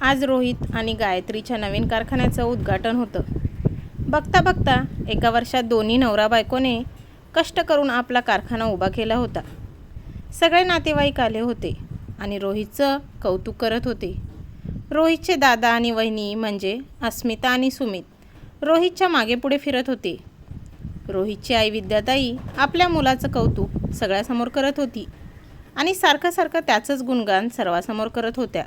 आज रोहित आणि गायत्रीच्या नवीन कारखान्याचं उद्घाटन होतं. बघता बघता एका वर्षात दोन्ही नवरा बायकोने कष्ट करून आपला कारखाना उभा केला होता. सगळे नातेवाईक आले होते आणि रोहितचं कौतुक करत होते. रोहितचे दादा आणि वहिनी म्हणजे अस्मिता आणि सुमित रोहितच्या मागेपुढे फिरत होते. रोहितची आई विद्याताई आपल्या मुलाचं कौतुक सगळ्यासमोर करत होती आणि सारखं सारखं त्याचंच गुणगान सर्वासमोर करत होत्या.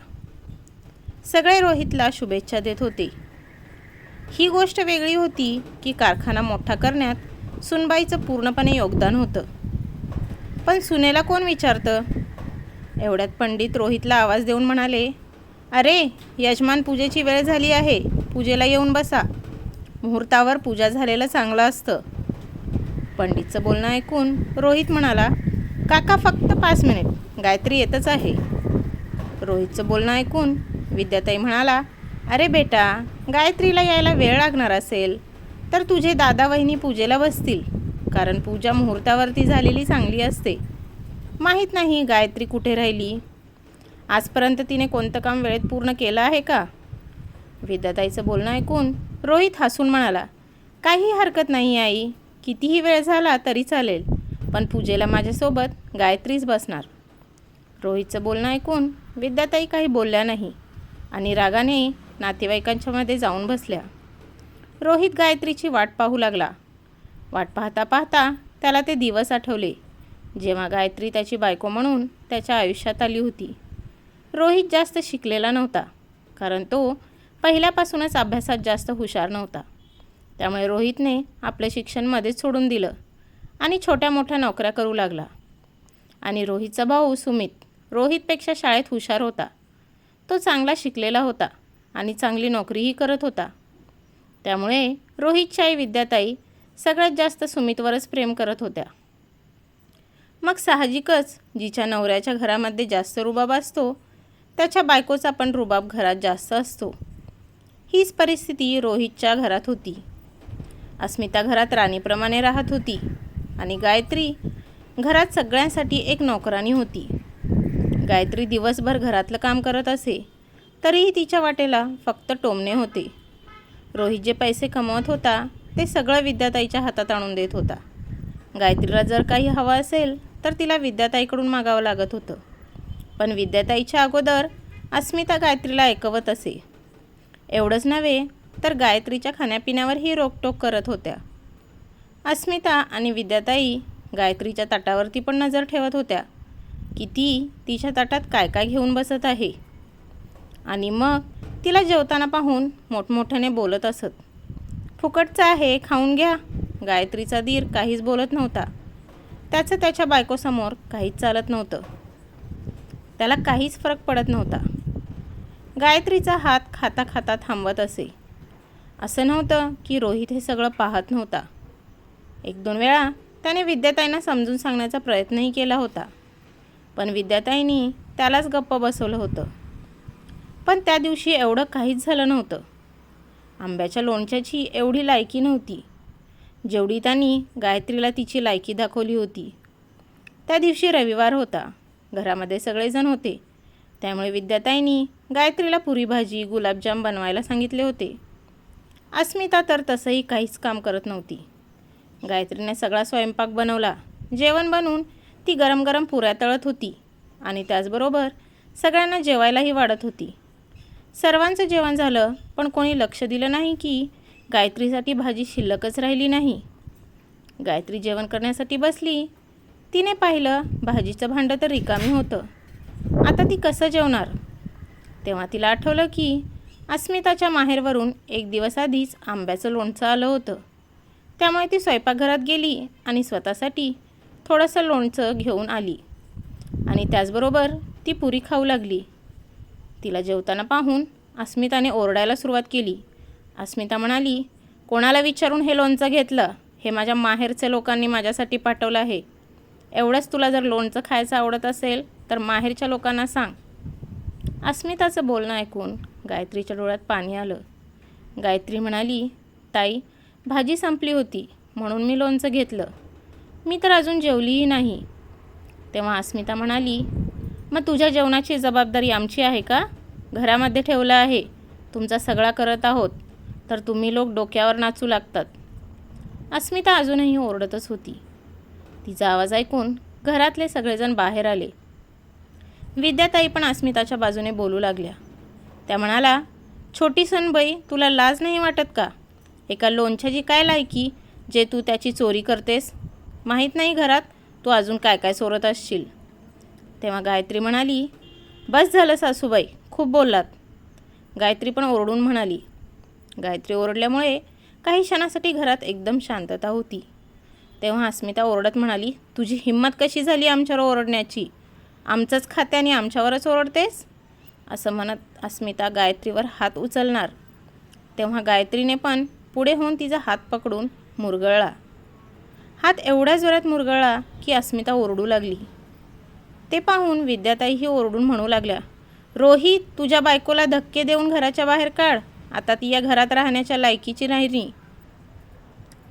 सगळे रोहितला शुभेच्छा देत होते. ही गोष्ट वेगळी होती की कारखाना मोठा करण्यात सुनबाईचं पूर्णपणे योगदान होतं. पण सुनेला कोण विचारतं? एवढ्यात पंडित रोहितला आवाज देऊन म्हणाले अरे यजमान पूजेची वेळ झाली आहे. पूजेला येऊन बसा. मुहूर्तावर पूजा झालेलं चांगलं असतं. पंडितचं बोलणं ऐकून रोहित म्हणाला काका फक्त पाच मिनिट. गायत्री येतच आहे. रोहितचं बोलणं ऐकून विद्याताई म्हणाला अरे बेटा गायत्रीला यायला वेळ लागणार असेल तर तुझे दादा वहिनी पूजेला बसतील कारण पूजा मुहूर्तावरती झालेली चांगली असते. माहीत नाही गायत्री कुठे राहिली. आजपर्यंत तिने कोणतं काम वेळेत पूर्ण केलं आहे का? विद्याताईचं बोलणं ऐकून रोहित हसून म्हणाला काही हरकत नाही आई कितीही वेळ झाला तरी चालेल पण पूजेला माझ्यासोबत गायत्रीच बसणार. रोहितचं बोलणं ऐकून विद्याताई काही बोलल्या नाही. आणि रागाने नातेवाईकांच्यामध्ये जाऊन बसल्या. रोहित गायत्रीची वाट पाहू लागला. वाट पाहता पाहता त्याला ते दिवस आठवले. जेव्हा गायत्री त्याची बायको म्हणून त्याच्या आयुष्यात आली होती. रोहित जास्त शिकलेला नव्हता कारण तो पहिल्यापासूनच अभ्यासात जास्त हुशार नव्हता. त्यामुळे रोहितने आपलं शिक्षण मध्येच सोडून दिलं आणि छोट्या मोठ्या नोकऱ्या करू लागला. आणि रोहितचा भाऊ सुमित रोहितपेक्षा शाळेत हुशार होता. तो चांगला शिकलेला होता आणि चांगली नोकरीही करत होता. त्यामुळे रोहितच्या आई विद्याताई सगळ्यात जास्त सुमितवरच प्रेम करत होत्या. मग साहजिकच जिच्या नवऱ्याच्या घरामध्ये जास्त रुबाब असतो त्याच्या बायकोचा पण रुबाब घरात जास्त असतो. हीच परिस्थिती रोहितच्या घरात होती. अस्मिता घरात राणीप्रमाणे राहत होती आणि गायत्री घरात सगळ्यांसाठी एक नोकरानी होती. गायत्री दिवसभर घरातलं काम करत असे तरीही तिच्या वाटेला फक्त टोमणे होते. रोहित जे पैसे कमवत होता ते सगळं विद्याताईच्या हातात आणून देत होता. गायत्रीला जर काही हवं असेल तर तिला विद्याताईकडून मागावं लागत होतं. पण विद्याताईच्या अगोदर अस्मिता गायत्रीला ऐकवत असे. एवढंच नव्हे तर गायत्रीच्या खाण्यापिण्यावरही रोकटोक करत होत्या. अस्मिता आणि विद्याताई गायत्रीच्या ताटावरती पण नजर ठेवत होत्या. की ती तिच्या ताटात काय काय घेऊन बसत आहे? आणि मग तिला जेवताना पाहून मोठमोठ्याने बोलत असत. फुकटचं आहे खाऊन घ्या. गायत्रीचा दीर काहीच बोलत नव्हता. त्याचं त्याच्या बायकोसमोर काहीच चालत नव्हतं. त्याला काहीच फरक पडत नव्हता. गायत्रीचा हात खाता खाता थांबत असे. असं नव्हतं की रोहित हे सगळं पाहत नव्हता. एक दोन वेळा त्याने विद्याताईंना समजून सांगण्याचा प्रयत्नही केला होता. पण विद्याताईंनी त्यालाच गप्प बसवलं होतं. पण त्या दिवशी एवढं काहीच झालं नव्हतं. आंब्याच्या लोणच्याची एवढी लायकी नव्हती. जेवढी त्यांनी गायत्रीला तिची लायकी दाखवली होती. त्या दिवशी रविवार होता. घरामध्ये सगळेजण होते. त्यामुळे विद्याताईंनी गायत्रीला पुरी भाजी गुलाबजाम बनवायला सांगितले होते. अस्मिता तर तसंही काहीच काम करत नव्हती. गायत्रीने सगळा स्वयंपाक बनवला. जेवण बनवून ती गरम गरम पुऱ्या तळत होती. आणि त्याचबरोबर सगळ्यांना जेवायलाही वाढत होती. सर्वांचं जेवण झालं पण कोणी लक्ष दिलं नाही की गायत्रीसाठी भाजी शिल्लकच राहिली नाही. गायत्री जेवण करण्यासाठी बसली. तिने पाहिलं भाजीचं भांडं तर रिकामी होतं. आता ती कसं जेवणार? तेव्हा तिला आठवलं की अस्मिताच्या माहेरवरून एक दिवस आधीच आंब्याचं लोणचं आलं होतं. त्यामुळे ती स्वयंपाकघरात गेली आणि स्वतःसाठी थोडंसं लोणचं घेऊन आली. आणि त्याचबरोबर ती पुरी खाऊ लागली. तिला जेवताना पाहून अस्मिताने ओरडायला सुरुवात केली. अस्मिता म्हणाली कोणाला विचारून हे लोणचं घेतलं? हे माझ्या माहेरच्या लोकांनी माझ्यासाठी पाठवलं आहे. एवढंच तुला जर लोणचं खायचं आवडत असेल तर माहेरच्या लोकांना सांग. अस्मिताचं बोलणं ऐकून गायत्रीच्या डोळ्यात पाणी आलं. गायत्री म्हणाली ताई भाजी संपली होती म्हणून मी लोणचं घेतलं. मी तर अजून जेवलीही नाही. तेव्हा अस्मिता म्हणाली मग तुझ्या जेवणाची जबाबदारी आमची आहे का? घरामध्ये ठेवलं आहे. तुमचा सगळा करत आहोत. तर तुम्ही लोक डोक्यावर नाचू लागतात. अस्मिता अजूनही ओरडतच होती. तिचा आवाज ऐकून घरातले सगळेजण बाहेर आले. विद्याताई पण अस्मिताच्या बाजूने बोलू लागल्या. त्या म्हणाला छोटी सनबाई तुला लाज नाही वाटत का? एका लोणच्याची काय लायकी? जे तू त्याची चोरी करतेस माहीत नाही घरात तू अजून काय काय सोरत असशील. तेव्हा गायत्री म्हणाली बस झालं सासूबाई खूप बोललात. गायत्री पण ओरडून म्हणाली गायत्री ओरडल्यामुळे काही क्षणासाठी घरात एकदम शांतता होती. तेव्हा अस्मिता ओरडत म्हणाली तुझी हिंमत कशी झाली आमच्यावर ओरडण्याची? आमचंच खाते आणि आमच्यावरच ओरडतेस? असं म्हणत अस्मिता गायत्रीवर हात उचलणार. तेव्हा गायत्रीने पण पुढे होऊन तिचा हात पकडून मुरगळला. हात एवढ्या जोरात मुरगळला की अस्मिता ओरडू लागली. ते पाहून विद्याताईही ओरडून म्हणू लागल्या रोहित तुझ्या बायकोला धक्के देऊन घराच्या बाहेर काढ. आता ती या घरात राहण्याच्या लायकीची नाही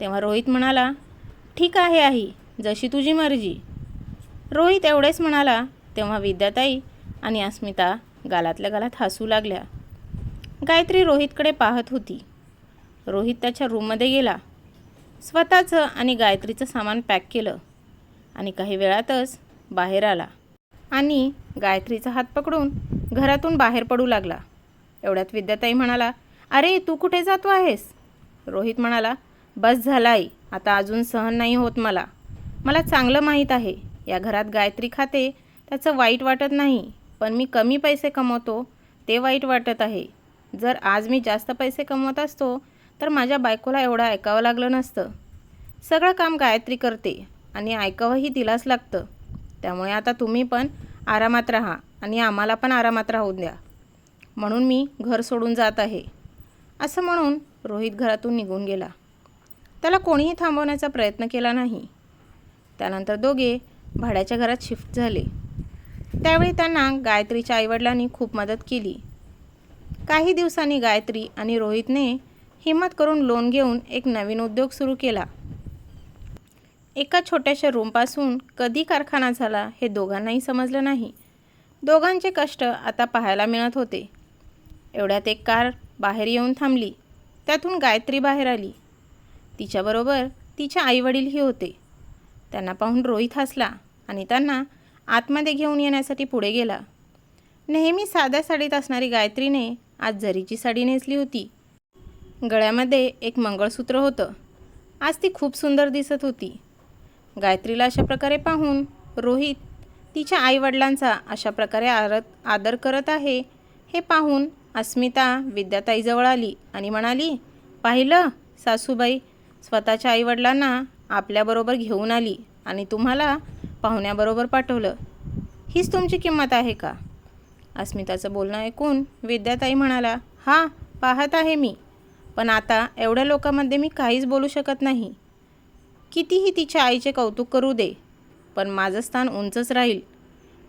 तेव्हा रोहित म्हणाला ठीक आहे आई जशी तुझी मर्जी. रोहित एवढेच म्हणाला तेव्हा विद्याताई आणि अस्मिता गालातल्या गालात हसू लागल्या. गायत्री रोहितकडे पाहत होती. रोहित त्याच्या रूममध्ये गेला. स्वतःचं आणि गायत्रीचं सामान पॅक केलं आणि काही वेळातच बाहेर आला. आणि गायत्रीचा हात पकडून घरातून बाहेर पडू लागला. एवढ्यात विद्याताई म्हणाला अरे तू कुठे जातो आहेस? रोहित म्हणाला बस झाला आई आता अजून सहन नाही होत मला. मला चांगलं माहीत आहे. या घरात गायत्री खाते त्याचं वाईट वाटत नाही पण मी कमी पैसे कमवतो ते वाईट वाटत आहे. जर आज मी जास्त पैसे कमवत असतो तर माझ्या बायकोला एवढं ऐकावं लागलं नसतं. सगळं काम गायत्री करते आणि ऐकावंही तिलाच लागतं. त्यामुळे आता तुम्ही पण आरामात राहा आणि आम्हाला पण आरामात राहून द्या. म्हणून मी घर सोडून जात आहे. असं म्हणून रोहित घरातून निघून गेला. त्याला कोणीही थांबवण्याचा प्रयत्न केला नाही. त्यानंतर दोघे भाड्याच्या घरात शिफ्ट झाले. त्यावेळी त्यांना गायत्रीच्या आईवडिलांनी खूप मदत केली. काही दिवसांनी गायत्री आणि रोहितने हिम्मत करून लोन घेऊन एक नवीन उद्योग सुरू केला. एका छोट्याशा रूमपासून कधी कारखाना झाला हे दोघांनाही समजलं नाही. दोघांचे कष्ट आता पाहायला मिळत होते. एवढ्यात एक कार बाहेर येऊन थांबली. त्यातून गायत्री बाहेर आली. तिच्याबरोबर तिचे आईवडीलही होते. त्यांना पाहून रोहित हसला आणि त्यांना आतमध्ये घेऊन येण्यासाठी पुढे गेला. नेहमी साध्या साडीत असणारी गायत्रीने आज जरीची साडी नेसली होती. गळ्यामध्ये एक मंगळसूत्र होतं. आज ती खूप सुंदर दिसत होती. गायत्रीला अशा प्रकारे पाहून रोहित तिच्या आईवडिलांचा अशा प्रकारे आरत आदर करत आहे. हे पाहून अस्मिता विद्याताईजवळ आली आणि म्हणाली पाहिलं सासूबाई स्वतःच्या आईवडिलांना आपल्याबरोबर घेऊन आली आणि तुम्हाला पाहुण्याबरोबर पाठवलं. हीच तुमची किंमत आहे का? अस्मिताचं बोलणं ऐकून विद्याताई म्हणाला हां पाहत आहे मी. पण आता एवढ्या लोकांमध्ये मी काहीच बोलू शकत नाही. कितीही तिच्या आईचे कौतुक करू दे पण माझं स्थान उंचच राहील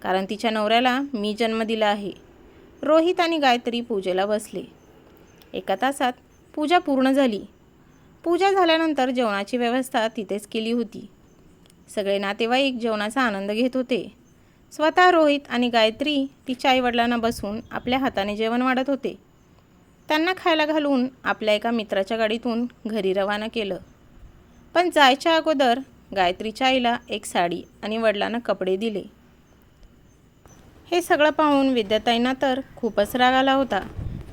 कारण तिच्या नवऱ्याला मी जन्म दिला आहे. रोहित आणि गायत्री पूजेला बसले. एका तासात पूजा पूर्ण झाली. पूजा झाल्यानंतर जेवणाची व्यवस्था तिथेच केली होती. सगळे नातेवाईक जेवणाचा आनंद घेत होते. स्वतः रोहित आणि गायत्री तिच्या आईवडिलांना बसून आपल्या हाताने जेवण वाढत होते. त्यांना खायला घालून आपल्या एका मित्राच्या गाडीतून घरी रवाना केलं. पण जायच्या अगोदर गायत्रीच्या आईला एक साडी आणि वडिलांना कपडे दिले. हे सगळं पाहून विद्याताईंना तर खूपच राग आला होता.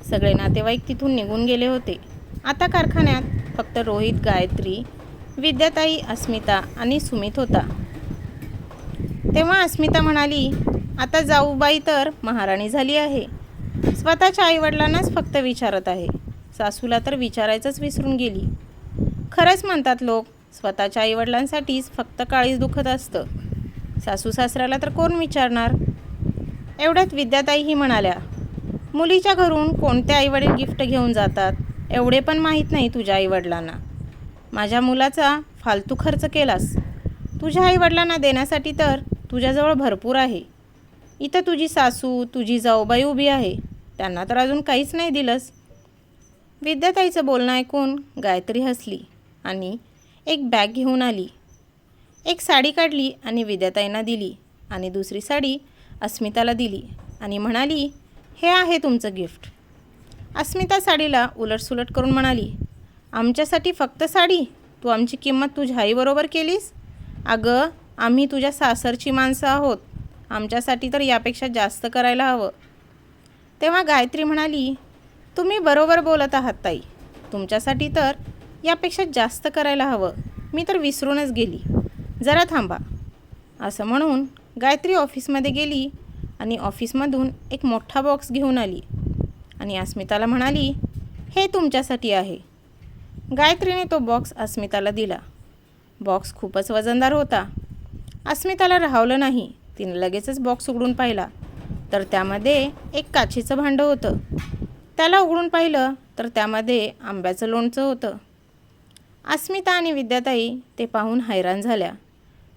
सगळे नातेवाईक तिथून निघून गेले होते. आता कारखान्यात फक्त रोहित गायत्री विद्याताई अस्मिता आणि सुमित होता. तेव्हा अस्मिता म्हणाली आता जाऊबाई तर महाराणी झाली आहे. स्वतःच्या आईवडिलांनाच फक्त विचारत आहे. सासूला तर विचारायचंच विसरून गेली. खरंच म्हणतात लोक स्वतःच्या आईवडिलांसाठीच फक्त काळीच दुखत असतं. सासू सासऱ्याला तर कोण विचारणार? एवढ्यात विद्याताईही म्हणाल्या मुलीच्या घरून कोणते आईवडील गिफ्ट घेऊन जातात? एवढे पण माहीत नाही तुझ्या आईवडिलांना. माझ्या मुलाचा फालतू खर्च केलास. तुझ्या आईवडिलांना देण्यासाठी तर तुझ्याजवळ भरपूर आहे. इथं तुझी सासू तुझी जाऊबाई उभी आहे. त्यांना तर अजून काहीच नाही दिलंस. विद्याताईचं बोलणं ऐकून गायत्री हसली आणि एक बॅग घेऊन आली. एक साडी काढली आणि विद्याताईंना दिली आणि दुसरी साडी अस्मिताला दिली आणि म्हणाली हे आहे तुमचं गिफ्ट. अस्मिता साडीला उलटसुलट करून म्हणाली आमच्यासाठी फक्त साडी? तू आमची किंमत तुझ्या आईबरोबर केलीस? अगं आम्ही तुझ्या सासरची माणसं आहोत. आमच्यासाठी तर यापेक्षा जास्त करायला हवं. तेव्हा गायत्री म्हणाली तुम्ही बरोबर बोलत आहात ताई. तुमच्यासाठी तर यापेक्षा जास्त करायला हवं. मी तर विसरूनच गेली. जरा थांबा. असं म्हणून गायत्री ऑफिसमध्ये गेली आणि ऑफिसमधून एक मोठा बॉक्स घेऊन आली आणि अस्मिताला म्हणाली हे तुमच्यासाठी आहे. गायत्रीने तो बॉक्स अस्मिताला दिला. बॉक्स खूपच वजनदार होता. अस्मिताला राहवलं नाही. तिने लगेचच बॉक्स उघडून पाहिला. तर त्यामध्ये एक काचेचं भांडं होतं. त्याला उघडून पाहिलं तर त्यामध्ये आंब्याचं लोणचं होतं. अस्मिता आणि विद्याताई ते पाहून हैराण झाल्या.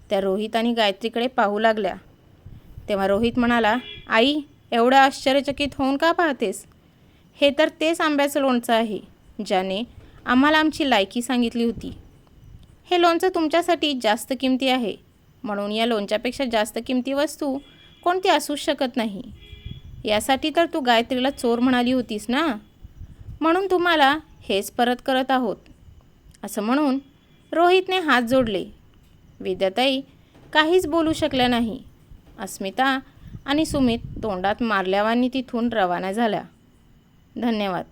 त्या रोहित आणि गायत्रीकडे पाहू लागल्या. तेव्हा रोहित म्हणाला आई एवढं आश्चर्यचकित होऊन का पाहतेस? हे तर तेच आंब्याचं लोणचं आहे ज्याने आम्हाला आमची लायकी सांगितली होती. हे लोणचं तुमच्यासाठी जास्त किमती आहे. म्हणून या लोणच्यापेक्षा जास्त किमती वस्तू कोणती असूच शकत नाही. यासाठी तर तू गायत्रीला चोर म्हणाली होतीस ना? म्हणून तुम्हाला हेच परत करत आहोत. असं म्हणून रोहितने हात जोडले. विद्याताई काहीच बोलू शकल्या नाही. अस्मिता आणि सुमित तोंडात मारल्यावानी तिथून रवाना झाल्या. धन्यवाद.